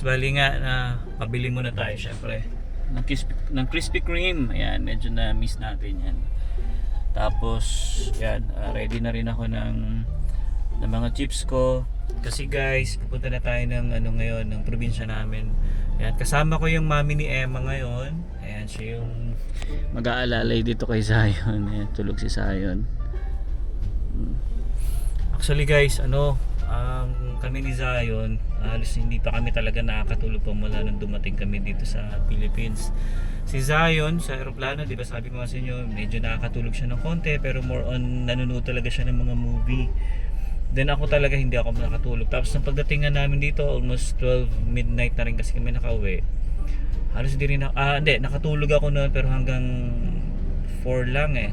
guys, bali nga na pabili muna tayo syempre ng crispy, ng Krispy Kreme. Ayan, medyo na miss natin yan. Tapos, yan, ah, ready na rin ako ng ng mga chips ko. Kasi guys, pupunta na tayo ng ano ngayon, ng probinsya namin. Ayan, kasama ko yung mami ni Emma ngayon. Ayan, siya yung mag-aalalay dito kay Zion. Ayan, tulog si Zion. Actually guys, ano, um, kami ni Zion, halos hindi pa kami talaga nakakatulog pa mula nung dumating kami dito sa Philippines. Si Zion sa aeroplano, di ba sabi ko sa inyo, medyo nakakatulog siya ng konti pero more on nanonood talaga siya ng mga movie. Then ako talaga hindi ako nakatulog. Tapos nang pagdating nga namin dito, almost 12 midnight na rin kasi kami nakauwi. Halos hindi rin ako, ah hindi, nakatulog ako noon pero hanggang 4 lang eh.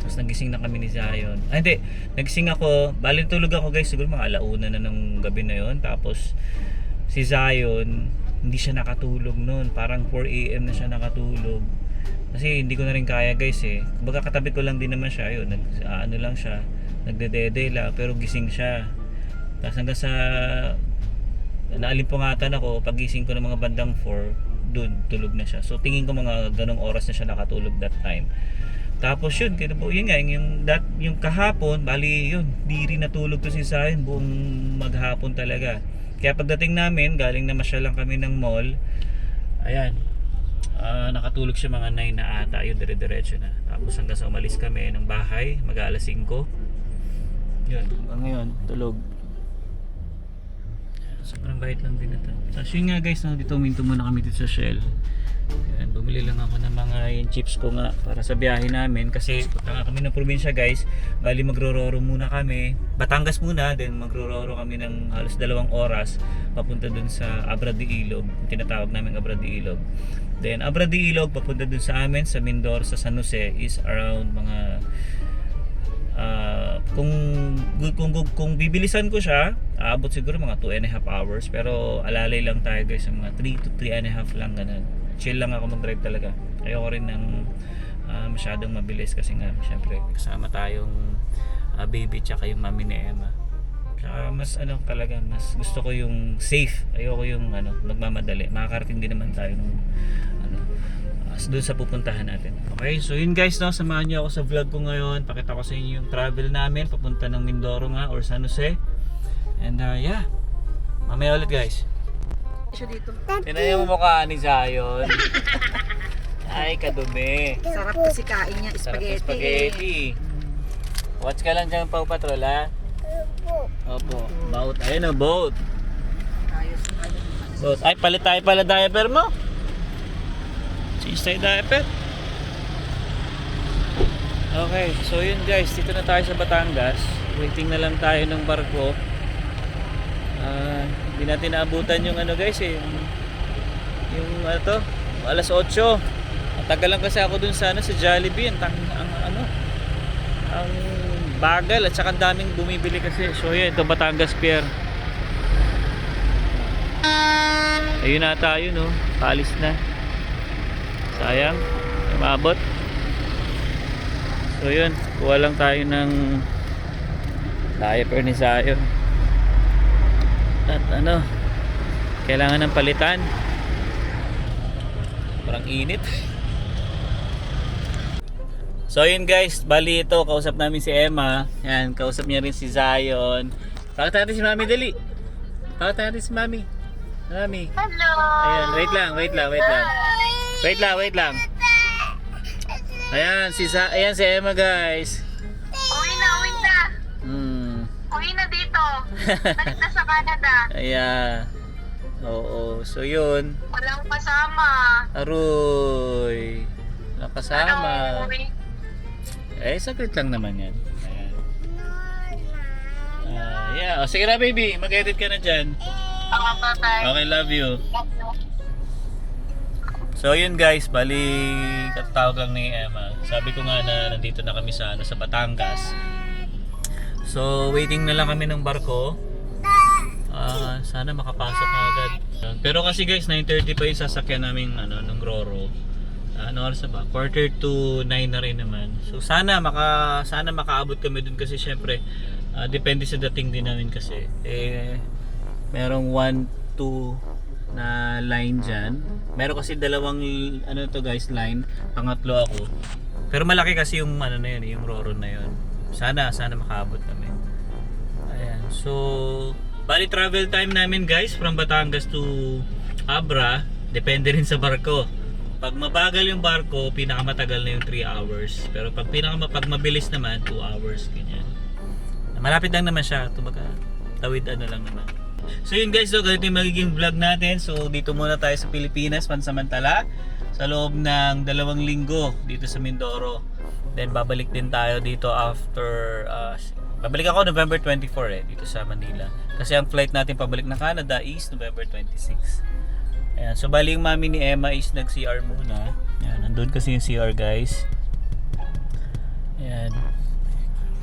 Tapos nagising na kami ni Zion. Ah, hindi. Nagising ako. Bali tulog ako guys. Siguro mga alauna na ng gabi na yon Tapos si Zion, hindi siya nakatulog noon. Parang 4 a.m. na siya nakatulog. Kasi hindi ko na rin kaya guys eh. Kumbaga katabi ko lang din naman siya. Yun, nag, ano lang siya. Nagdedede lang. Pero gising siya. Tapos hanggang sa naalimpungatan ako. Pagising ko ng mga bandang 4, dun, tulog na siya. So tingin ko mga ganong oras na siya nakatulog that time. Tapos yun, kaya po, yun nga, yung, that, yung kahapon, bali yun, di rin natulog to si Zion buong maghapon talaga. Kaya pagdating namin, galing na masya lang kami ng mall, ayan, ah, nakatulog siya mga 9 na ata, yun, dire-diretso na. Tapos hanggang sa umalis kami ng bahay, mag-aalas 5. Yun, hanggang ngayon, tulog. Sobrang bait lang din ito. Tapos yun nga guys, dito minto muna kami dito sa Shell. Ayan, bumili lang ako ng mga yung chips ko nga para sa biyahe namin kasi punta nga kami ng probinsya guys. Bali magro-roro muna kami. Batangas muna, then magro-roro kami ng halos dalawang oras papunta dun sa Abra de Ilog. Tinatawag namin Abra de Ilog. Then Abra de Ilog papunta dun sa amin sa Mindoro sa San Jose is around mga Ah, kung, kung, kung, kung bibilisan ko siya, aabot siguro mga 2 and a half hours. Pero alalay lang tayo guys, mga 3 to 3 and a half lang ganun. Chill lang ako mag-drive talaga. Ayoko rin ng ah, masyadong mabilis kasi nga, syempre, kasama tayong ah, baby tsaka yung mami ni Emma. Tsaka mas ano talaga, mas gusto ko yung safe. Ayoko yung ano, nagmamadali. Makakarating din naman tayo ng ano, uh, doon sa pupuntahan natin. Okay, so yun guys, no, samahan niyo ako sa vlog ko ngayon. Pakita ko sa inyo yung travel namin papunta ng Mindoro nga or San Jose. And uh, yeah, mamaya ulit guys. siya dito. Tingnan yung mukha ni Zion. Ay, kadumi. Sarap kasi kain niya, Sarap spaghetti. ng spaghetti. Watch ka lang dyan, Pau Patrol, ha? Opo. Boat. Ayun boat. Na kayo. Boat. Ay, palit tayo pala diaper mo. Change tayo diaper. Okay, so yun guys, dito na tayo sa Batangas. Waiting na lang tayo ng barko. Ah, hindi natin naabutan yung ano guys eh, yung, yung ano to, alas 8. Ang tagal lang kasi ako dun sa ano, sa Jollibee, ang, ang ano, ang bagal at saka ang daming bumibili kasi. So yun, ito Batangas Pier. Ayun na tayo no, paalis na. Sayang, may maabot. So yun, kuha lang tayo ng diaper ni Zion. At ano, kailangan ng palitan. Parang init. So yun guys, bali ito, kausap namin si Emma. Yan, kausap niya rin si Zion. Pakita natin si Mami dali. Pakita natin si Mami. Mami. Hello! Ayan, wait lang, wait lang, wait lang. Wait lang, wait lang. Ayan, si Sa ayan si Emma guys. Uwi na, uwi na! Hmm. Uwi na dito! Balik na sa Canada! Ayan. Oo, so yun. Walang kasama! Aroy. Nakasama. Ano, uwi? Eh, saglit lang naman yan. Ayan. Ah, yeah. O, sige na baby, mag-edit ka na dyan. Ang bye-bye! Okay, love you. So So yun guys, bali katawag lang ni Emma. Sabi ko nga na nandito na kami sa ano sa Batangas. So waiting na lang kami ng barko. Ah, sana makapasok na agad. Pero kasi guys, 9:30 pa yung sasakyan namin ano ng Roro. Ano oras na ba? Quarter to 9 na rin naman. So sana maka sana makaabot kami dun kasi syempre ah, depende sa dating din namin kasi. Eh merong 1 2 na line dyan. Meron kasi dalawang ano to guys line. Pangatlo ako. Pero malaki kasi yung ano na yun, yung Roro na yun. Sana sana makaabot kami. Ayan. So, bali travel time namin guys from Batangas to Abra. Depende rin sa barko. Pag mabagal yung barko, pinakamatagal na yung 3 hours. Pero pag pinaka pag mabilis naman, 2 hours ganyan. Malapit lang naman siya. Tumaga, tawid ano lang naman. So yun guys, so ganito yung magiging vlog natin. So dito muna tayo sa Pilipinas pansamantala sa loob ng dalawang linggo dito sa Mindoro. Then babalik din tayo dito after uh, babalik ako November 24 eh dito sa Manila. Kasi ang flight natin pabalik ng Canada is November 26. Ayan, so bali yung mami ni Emma is nag-CR muna. Ayan, nandun kasi yung CR guys. Ayan.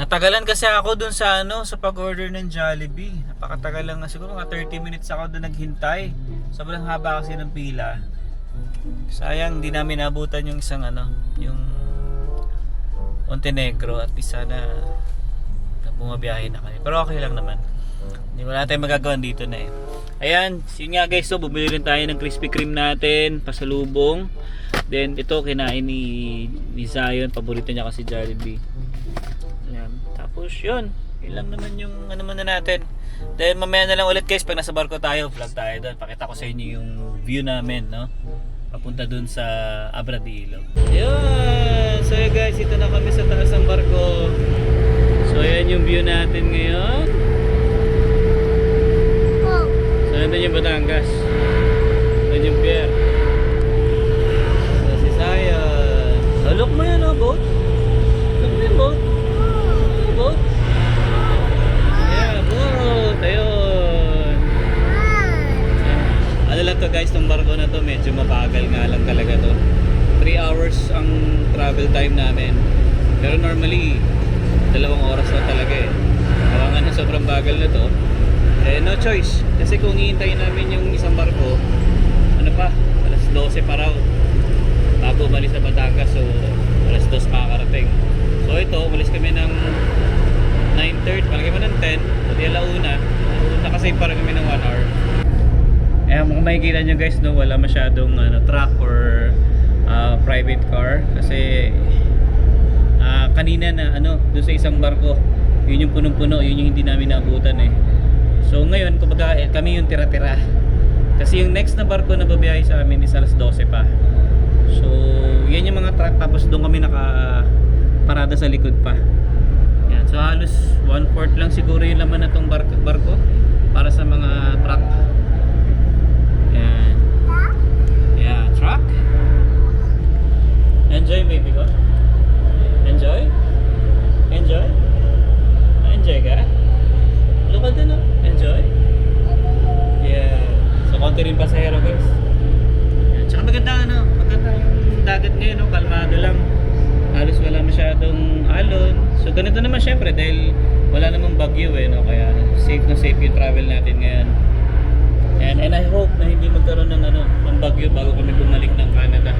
Natagalan kasi ako dun sa ano, sa pag-order ng Jollibee. Napakatagal lang, siguro mga 30 minutes ako dun naghintay. Sobrang haba kasi ng pila. Sayang, di namin nabutan yung isang ano, yung Montenegro at isa na, na bumabiyahe na kami. Pero okay lang naman. Hindi wala tayong magagawa dito na eh. Ayan, yun nga guys, so bumili rin tayo ng Krispy Kreme natin, pasalubong. Then ito kinain ni, ni Zion, paborito niya kasi Jollibee. Ayan. Tapos yun, yun lang naman yung ano muna natin. Then mamaya na lang ulit guys, pag nasa barko tayo, vlog tayo doon. Pakita ko sa inyo yung view namin, no? Papunta doon sa Abra de Ilog. Yun! So guys, ito na kami sa taas ng barko. So yan yung view natin ngayon. So nandun yung Batangas. Nandun yung pier. So si Zion. Oh, look mo yan oh, boat. Look mo yung boat. Boat. Yeah, boat. Ayun. Ano lang to guys, tong barko na to medyo mabagal nga lang talaga to. 3 hours ang travel time namin. Pero normally, dalawang oras na talaga eh. Kaya nga na sobrang bagal na to. Eh, no choice. Kasi kung hihintayin namin yung isang barko, ano pa, alas 12 pa raw. Bago umalis sa Batangas, so alas 2 makakarating. So ito, umalis kami ng 9.30, palagay mo ng 10, o di alauna. Nakasave pa rin kami ng 1 hour. Eh, kung makikita nyo guys, no, wala masyadong ano, truck or ah, private car. Kasi ah, kanina na ano, doon sa isang barko, yun yung punong-puno, yun yung hindi namin naabutan eh. So ngayon, kumbaga eh, kami yung tira-tira. Kasi yung next na barko na babiyahe sa amin is alas 12 pa. So, yan yung mga truck tapos doon kami naka parada sa likod pa. Yan. So halos 1/4 lang siguro yung laman na tong barko, barko para sa mga truck. Yan. Yeah, truck. Enjoy baby ko. Enjoy? Enjoy? Enjoy ka? Look at din oh. Enjoy? Yeah. So konti rin pasahero guys. Yan. Tsaka maganda ano, maganda yung dagat ngayon, no? kalmado lang. Halos wala masyadong alon. So ganito naman syempre dahil wala namang bagyo eh, no? kaya safe na safe yung travel natin ngayon. And, and I hope na hindi magkaroon ng ano, ng bagyo bago kami bumalik ng Canada.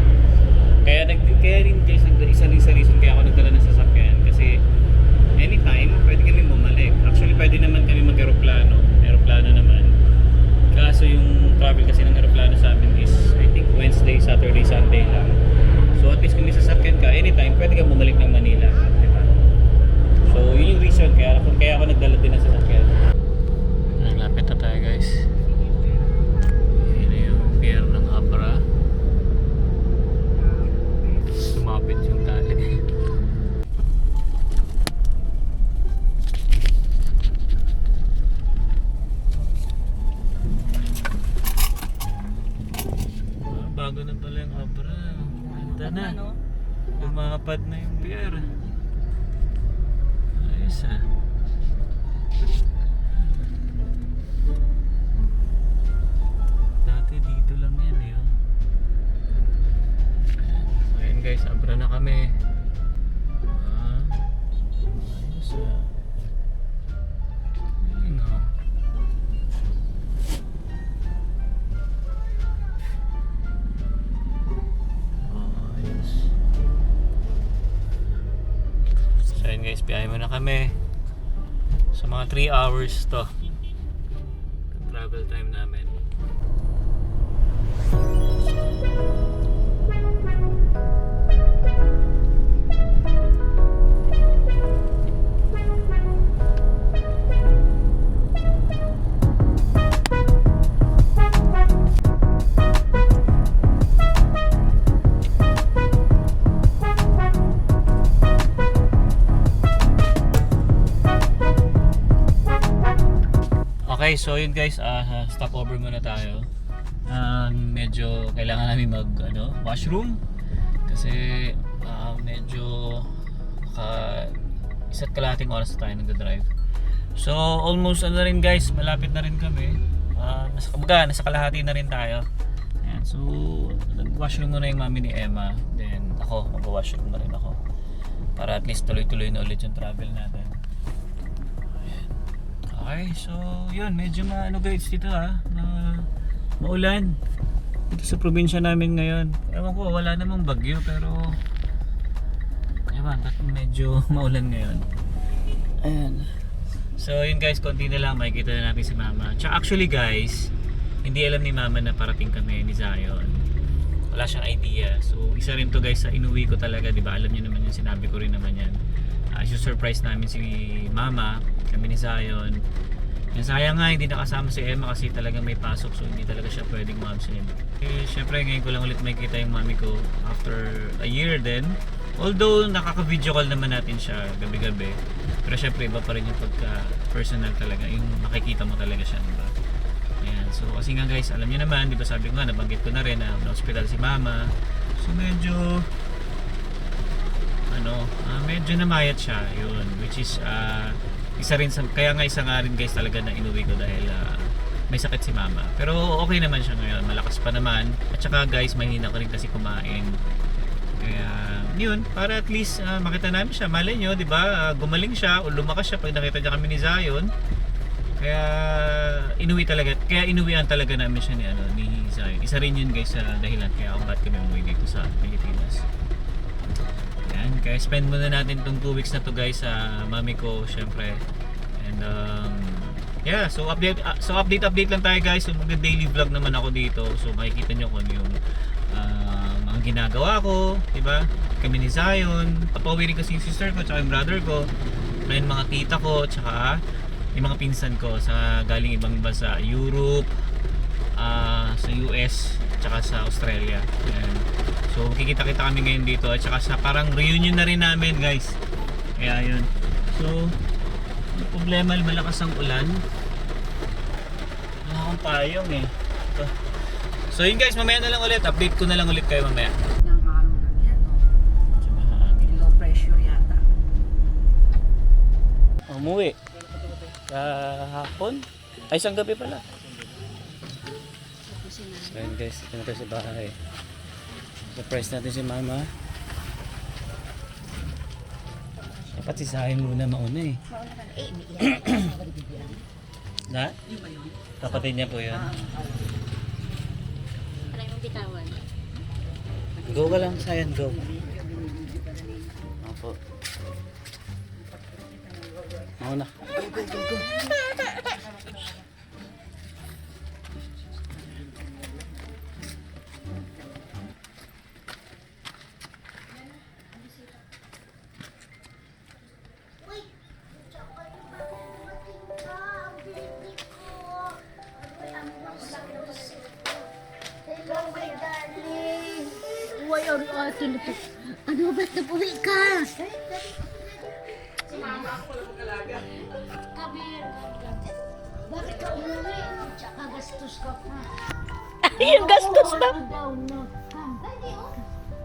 Kaya nag kaya rin guys, nag, isa rin sa reason kaya ako nagdala ng sasakyan kasi anytime pwede kami bumalik. Actually pwede naman kami mag-aeroplano. Aeroplano naman. Kaso yung travel kasi ng aeroplano sa amin is I think Wednesday, Lang. So at least kung may sasakyan ka, anytime pwede ka bumalik ng Manila. Di ba? So yun yung reason kaya, kaya ako nagdala din ng sasakyan. kami. Ah, oh. ayos ah. Ayun o. Guys, biyahe mo na kami. Sa mga 3 hours to. Travel time namin. Okay, so yun guys, ah stop over muna tayo. Um, medyo kailangan namin mag ano, washroom kasi ah, medyo ka isa't kalahating oras na tayo nagda-drive. So almost ano na rin guys, malapit na rin kami. Ah, nasa kumbaga, nasa kalahati na rin tayo. Ayan, so nag-washroom muna yung mami ni Emma. Then ako, mag-washroom na rin ako. Para at least tuloy-tuloy na ulit yung travel natin. Okay, so yun, medyo maano guys dito ha, na maulan. Dito sa probinsya namin ngayon. Ewan ko, wala namang bagyo pero ewan, medyo maulan ngayon. Ayan. So yun guys, konti na lang makikita na natin si mama. Tsaka actually guys, hindi alam ni mama na parating kami ni Zion. Wala siyang idea. So isa rin to guys sa inuwi ko talaga, di ba? Alam niyo naman yun, sinabi ko rin naman yan. Uh, surprise namin si mama, kami ni Zion. Yung sayang nga, hindi nakasama si Emma kasi talagang may pasok so hindi talaga siya pwedeng ma-absent. Eh, syempre ngayon ko lang ulit makikita yung mami ko after a year din. Although nakaka-video call naman natin siya gabi-gabi. Pero syempre iba pa rin yung pagka personal talaga, yung makikita mo talaga siya, di ba? Ayan, so kasi nga guys, alam niyo naman, di ba sabi ko nga, nabanggit ko na rin na na-hospital si mama. So medyo ano, ah, medyo namayat siya, yun, which is ah, isa rin sa, kaya nga isa nga rin guys talaga na inuwi ko dahil ah, may sakit si mama. Pero okay naman siya ngayon, malakas pa naman. At saka guys, mahina ko rin kasi kumain. Kaya, yun, para at least ah, makita namin siya. Malay nyo, di ah, gumaling siya o lumakas siya pag nakita niya kami ni Zion. Kaya inuwi talaga, kaya inuwian talaga namin siya ni ano ni Zion. Isa rin yun guys sa dahilan kaya kung bakit kami umuwi dito sa Pilipinas. Kaya spend muna natin tong 2 weeks na to guys sa mami ko syempre. And um, yeah, so update ah, so update update lang tayo guys. So mag daily vlog naman ako dito. So makikita nyo kung ano yung ah, mga ginagawa ko, 'di ba? Kami ni Zion, papauwi rin kasi yung sister ko tsaka yung brother ko. May mga tita ko tsaka yung mga pinsan ko sa galing ibang bansa, Europe, ah, sa US, tsaka sa Australia. Ayan. So, kikita-kita kami ngayon dito at saka sa parang reunion na rin namin, guys. Kaya yun. So, problema, malakas ang ulan. Wala akong payong eh. Ito. So yun guys, mamaya na lang ulit. Update ko na lang ulit kayo mamaya. Low pressure yata. Umuwi. Kahapon? Ay, isang gabi pala. Yun guys, ito na tayo sa bahay. Surprise natin si mama. Dapat si Sahin muna mauna eh. Na? Kapatid niya po yun. Alam yung bitawan. Go ka lang, Sayan, go. Opo. Mauna. Hello,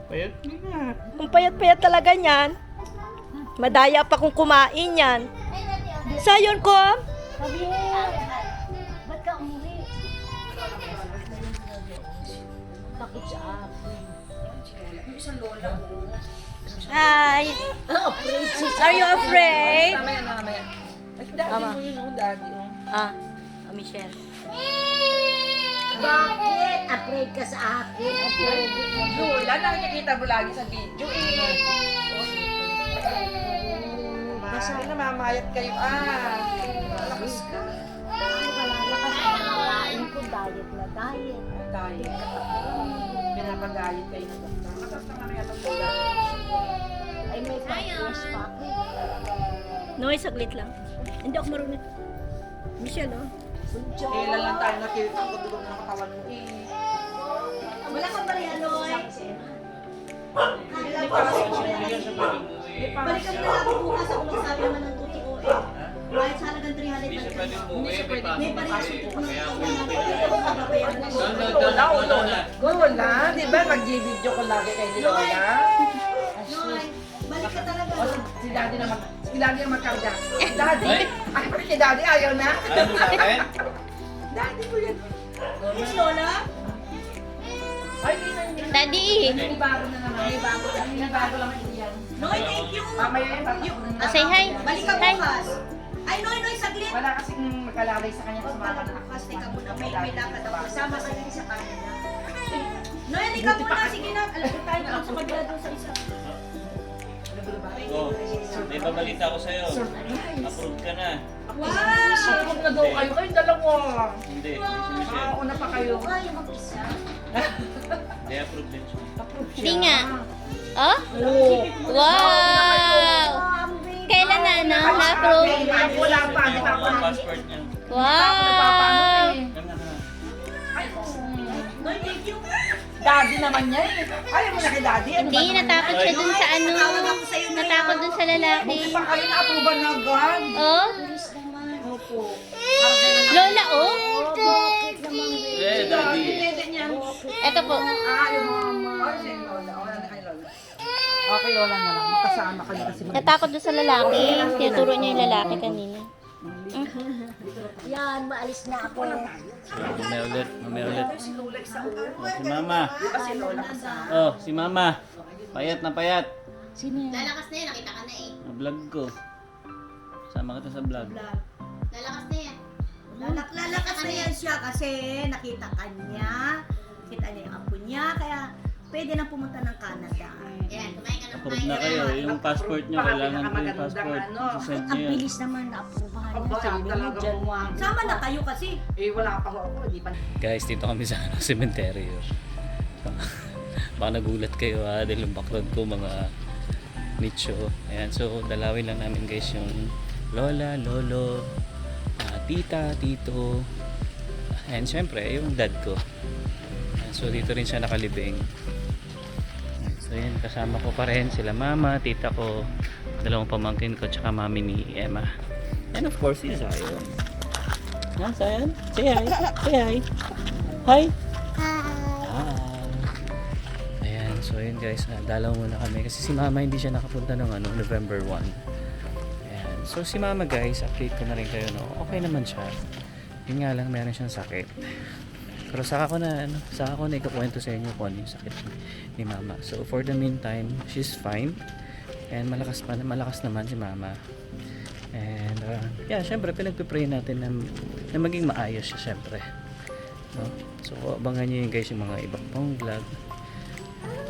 Payat? Ang payat-payat talaga niyan. Madaya pa kung kumain yan. Sayon ko. Kabir. Ba't ka umuwi? Takot sa akin. Hi. Are you afraid? Mamaya na, mamaya. Ay, daddy Tama. mo yun, oh, daddy. oh. Ah, ah, Michelle. Bakit? Afraid ka sa akin? Afraid Lola, nakikita mo lagi sa video eh. Ay, namamayat kayo ah. Malakas ka. Ay, malalakas ang kakain ko. Diet na diet. Diet ka pa. Pinapag-diet kayo ng doktor. Naman yata po Ay, may pag-force pa ako. eh. Noy, saglit lang. Hindi ako marunong. Michelle, oh. Kailan lang tayo nakita ang kadulog ng katawan mo eh. Wala ka pa rin, ano eh. Hindi para sa Balikan na ako bukas ako magsabi naman ng totoo eh. Kahit sa halagang 300 Hindi siya pwede lang. umuwi. May pa. May parehas yung totoo na Lola, o Lola. Lola, di ba nag-video ko lagi kay ni Lola? Noy, balik ka talaga. O si, si Daddy na mag... Daddy na magkarga. Daddy? Ay, bakit si Daddy ayaw na? Ano sa akin? Daddy ko yan. Miss Lola? Ay, na. Daddy! May bago na naman. May bago lang. May bago lang yan. Noy, thank you. Mamaya yung tatakbo na. Ah, say hi. Balik ka Hi. bukas. Ay, Noy, Noy, saglit. Wala kasing magkalalay sa kanya Huwag pala na bukas, ako. teka muna. May, may lakad ako. Sama ka din sa kanila. Noy, hindi ka muna. Sige na. Alam ko tayo na sa magla doon sa isa. Oh, may babalita ko sa'yo. Approved ka na. Wow! Sipag na daw kayo. Kayong dalawa. Hindi, si Michelle. Ah, una pa kayo. Kaya mag-isa. Hindi, approved din siya. Approve siya. Hindi nga. Oh? Wow! Kailan na, no? Na-approve? Ay, wala pa. Di pa ako passport niya. Wow! Ka. Ay, thank you. Daddy naman niya eh. Ayaw mo na kay Daddy. Ano Hindi, ba naman natakot siya dun sa ano. Natakot dun sa lalaki. Buti pa kayo na-approve na agad. Oh? Opo. Lola, oh? Oh? Eh, Daddy. Eto po. Ah, yung mama. Ay, si Lola. O, wala na kay Lola. Okay, Lola na lang. Makasama kayo kasi. Natakot dun sa lalaki. Tinuturo niya yung lalaki kanina. Yan, maalis na ako. Mamaya ulit, mamaya ulit. Oh, si mama. Oh, si mama. Payat na payat. Sino yan? Lalakas na yan, nakita ka na eh. Ang vlog ko. Sama kita sa vlog. Lalakas na yan. Lalak lalakas na yan siya kasi nakita ka niya. Kita niya yung apo niya. Kaya pwede na pumunta ng Canada. Yan, kumain ka na Approved na kayo. Yung passport nyo, kailangan ko yung passport. Isasend Ang nyo yan. bilis naman na approvahan Ang niya. Sabi mo talaga. Sama na kayo kasi. Eh, wala pa ho ako. Di pa. Guys, dito kami sa ano, cemetery. Baka nagulat kayo ha, dahil yung background ko mga nicho. Ayan, so dalawin lang namin guys yung lola, lolo, ah, tita, tito, and syempre yung dad ko. Ayan, so dito rin siya nakalibing. So yun, kasama ko pa rin sila mama, tita ko, dalawang pamangkin ko, tsaka mami ni Emma. And of course, si Zion. Yan, Zion. Say hi. Say hi. Hi. Hi. Ayan, so yun guys, dalaw muna kami kasi si mama hindi siya nakapunta ng ano, November 1. Ayan. So si mama guys, update ko na rin kayo no. Okay naman siya. Yun nga lang meron siyang sakit. Pero saka ko na ano, saka ko na ikukwento sa inyo kung ano yung sakit ni, mama. So for the meantime, she's fine. And malakas pa malakas naman si mama. And uh, yeah, syempre pinagpe-pray natin na, na maging maayos siya syempre. No? So abangan niyo yun guys yung mga ibang pang vlog.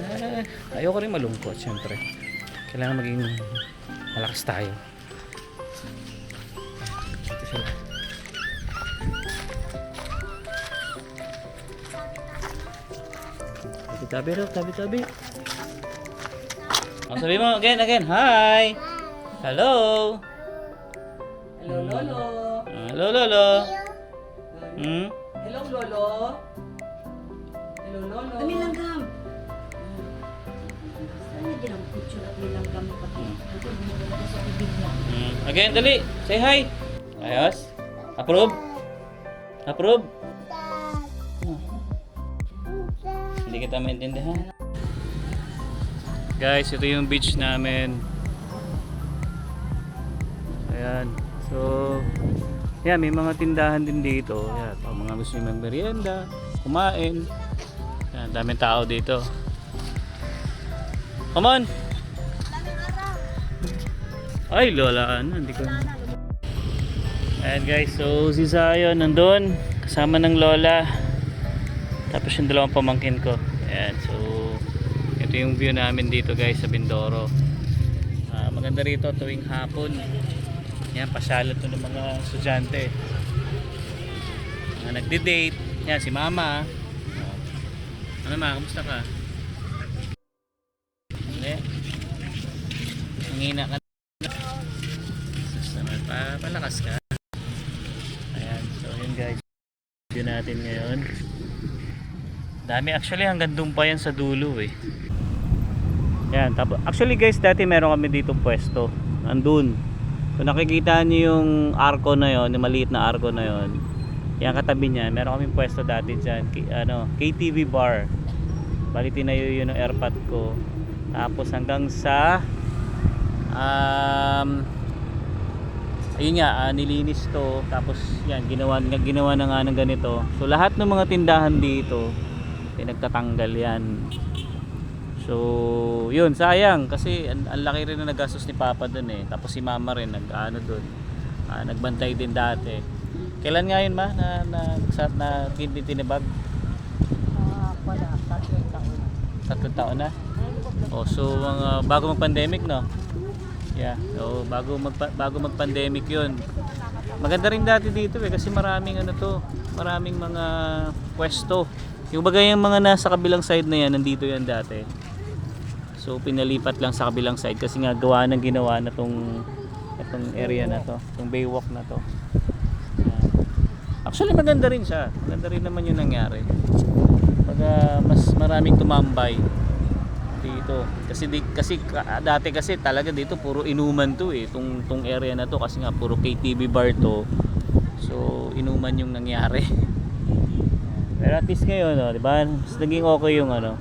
Ah, ayoko rin malungkot syempre. Kailangan maging malakas tayo. Tabi-tabi raw, tabi-tabi. Ang sabi mo again, again. Hi! Hello! Hello, Lolo. Ah, Hello, Lolo. Hmm? Hello, Lolo. Hello, Lolo. Kami langgam. Saan na din ang picture at may langgam ibig niya. Hmm. Again, dali. Say hi. Ayos. Approve? Approve? Hindi kita maintindihan. Guys, ito yung beach namin. Ayan. So, yan, may mga tindahan din dito. Yan, pag mga gusto nyo magmerienda, kumain. Yan, daming tao dito. Come on! Ay, lola, ano, hindi ko... Ayan guys, so si Zion nandun, kasama ng lola. Tapos yung dalawang pamangkin ko. Ayan, so ito yung view namin dito guys sa Bindoro. Ah, maganda rito tuwing hapon. Yan, pasyalan to ng mga estudyante. Mga nagde-date. Yan, si mama. Ano ma, kamusta ka? Hindi. Nangina ka pa, palakas ka. Ayan, so yun guys. Video natin ngayon. Dami actually hanggang doon pa yan sa dulo eh. Yan, tapos actually guys, dati meron kami dito pwesto. Andun. Kung nakikita niyo yung arko na yon, yung maliit na arko na yon. Yan katabi niya, meron kaming pwesto dati diyan, ano, KTV bar. Bali tinayo yun ng airpot ko. Tapos hanggang sa um ayun nga, ah, nilinis to. Tapos yan, ginawa, ginawa na nga ng ganito. So lahat ng mga tindahan dito, pinagtatanggal yan. So, yun, sayang kasi ang, ang laki rin na nagastos ni Papa dun eh. Tapos si Mama rin nag ano dun. ah, nagbantay din dati. Kailan nga yun ma na na na tin- tinibag? Ah, wala. Tatlong taon. Tatlong taon na. Oh, so mga bago mag-pandemic no. Yeah. So bago mag bago mag-pandemic 'yun. Maganda rin dati dito eh kasi maraming ano to, maraming mga pwesto. Yung bagay yung mga nasa kabilang side na yan, nandito yan dati. So pinalipat lang sa kabilang side kasi nga gawa ng ginawa na tong itong area na to, itong baywalk na to. Actually maganda rin siya. Maganda rin naman yung nangyari. Pag mas maraming tumambay dito. Kasi di, kasi ka- dati kasi talaga dito puro inuman to eh. Tung tung area na to kasi nga puro KTV bar to. So inuman yung nangyari. Pero at least ngayon, oh, 'di ba? Mas naging okay yung ano.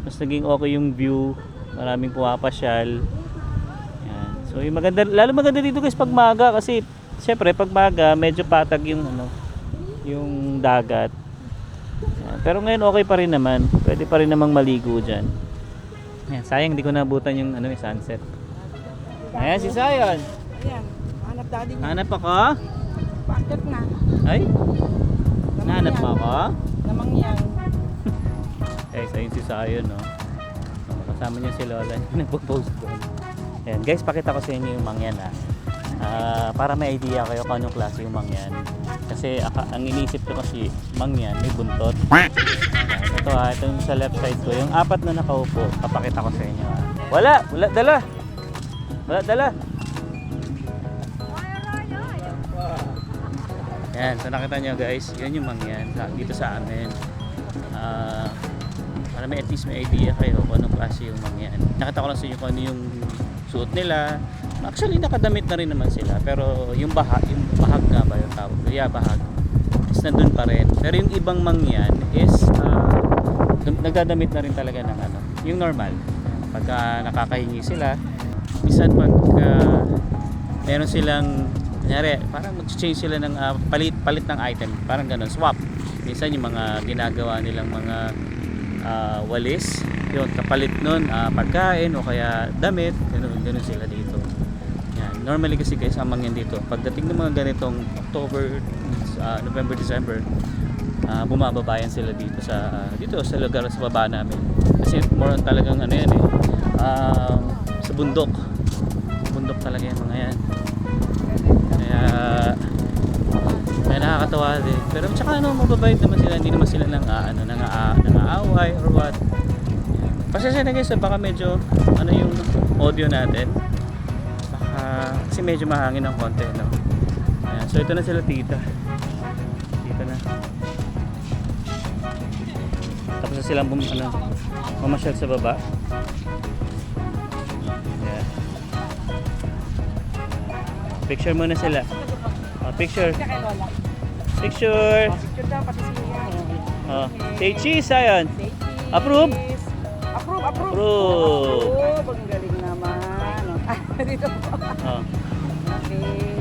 Mas naging okay yung view. Maraming pumapasyal. Yan. So yung maganda, lalo maganda dito guys pag maga kasi syempre pag maga medyo patag yung ano, yung dagat. Yan. Pero ngayon okay pa rin naman. Pwede pa rin namang maligo diyan. Yan, sayang hindi ko nabutan yung ano yung sunset. Ayan si Sayon. Ayan. Hanap daddy niya. Hanap ako? Bakit na? Ay, yan. mo ako? Namang yan. Guys, ayun si Sayon, no? Kasama niya si Lola. Nagpo-post doon. Ayan, guys, pakita ko sa inyo yung mangyan? Ah, para may idea kayo kung anong klase yung mangyan. Kasi aka- ang inisip ko kasi, mangyan, may buntot. Ayan, ito ha, ito yung sa left side ko. Yung apat na nakaupo, papakita ko sa inyo, ha? Wala! Wala, dala! Wala, dala! Yan, so nakita nyo guys, yun yung mangyan dito sa amin. Ah, para may at least may idea kayo kung anong klase yung mangyan. Nakita ko lang sa inyo kung ano yung suot nila. Actually, nakadamit na rin naman sila. Pero yung bahag, yung bahag nga ba yung tawag? Yeah, bahag. Is nandun pa rin. Pero yung ibang mangyan is dum- nagdadamit na rin talaga ng ano, yung normal. Pagka nakakahingi sila, minsan pag ah, meron silang kunyari, parang mag-change sila ng ah, palit palit ng item, parang ganun, swap. Minsan yung mga ginagawa nilang mga ah, walis, yun, kapalit nun, ah, pagkain o kaya damit, ganun, ganun sila dito. Yan. Normally kasi guys, amang yan dito. Pagdating ng mga ganitong October, ah, November, December, ah, bumababayan sila dito sa ah, dito sa lugar sa baba namin. Kasi more on talagang ano yan eh, ah, sa bundok. Bundok talaga yan. Kaya kaya nakakatawa din. Pero tsaka ano, mababait naman sila. Hindi naman sila nang, ah, ano, nang, ah, nang aaway or what. Pasensya na guys, ah, baka medyo ano yung audio natin. Baka kasi medyo mahangin ng konti, no? Ayan, so ito na sila tita. Dito na. Tapos na silang bum, ano, mamasyal sa baba. Picture muna sila. Oh, picture. Picture. Picture daw pati siya. Oh. Say cheese, cheese. Approve? Approve, approve. Approve. Approve. Ang galing naman. Ah, dito po. Oh. Okay.